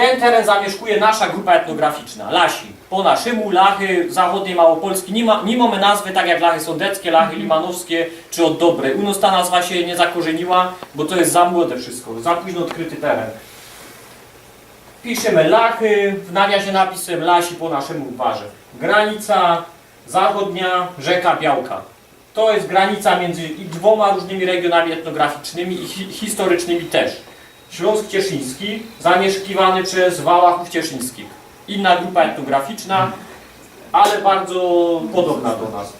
Ten teren zamieszkuje nasza grupa etnograficzna, Lasi. Po naszemu Lachy zachodniej Małopolski, nie, ma, nie mamy nazwy tak jak Lachy Sądeckie, Lachy Limanowskie czy od Dobrej. U nas ta nazwa się nie zakorzeniła, bo to jest za młode wszystko, za późno odkryty teren. Piszemy Lachy, w nawiasie napisem Lasi po naszemu gwarze. Granica zachodnia, rzeka Białka. To jest granica między dwoma różnymi regionami etnograficznymi i hi historycznymi też. Śląsk Cieszyński, zamieszkiwany przez Wałachów Cieszyńskich. Inna grupa etnograficzna, ale bardzo podobna do nas.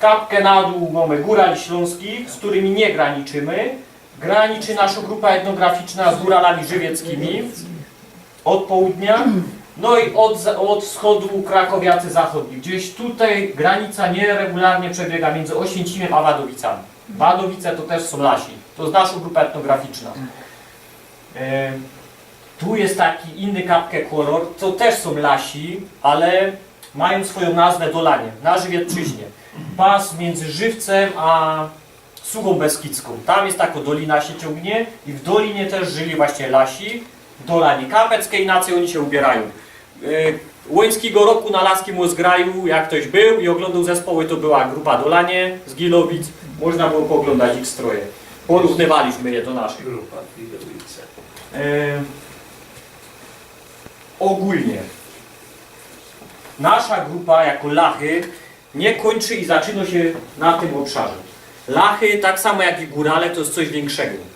Kapkę na dół mamy Górali Śląskich, z którymi nie graniczymy. Graniczy nasza grupa etnograficzna z Góralami Żywieckimi od południa. No i od, od wschodu Krakowiacy Zachodni. Gdzieś tutaj granica nieregularnie przebiega między Oświęcimiem a Wadowicami. Wadowice to też są Lasi. To jest nasza grupa etnograficzna. E, tu jest taki inny kapkę kolor, to też są Lasi, ale mają swoją nazwę Dolanie, na Żywiecczyźnie. Pas między Żywcem a Suchą Beskidzką. Tam jest taka dolina się ciągnie i w dolinie też żyli właśnie Lasi. Dolanie Kapeckiej inaczej oni się ubierają. Yy, Łońskiego roku na Laskim Łozgraju, jak ktoś był i oglądał zespoły, to była grupa Dolanie z Gilowic. Można było pooglądać ich stroje. Porównywaliśmy je do naszych. Grupa Widowice. E, ogólnie nasza grupa jako Lachy nie kończy i zaczyna się na tym obszarze. Lachy, tak samo jak i Górale, to jest coś większego.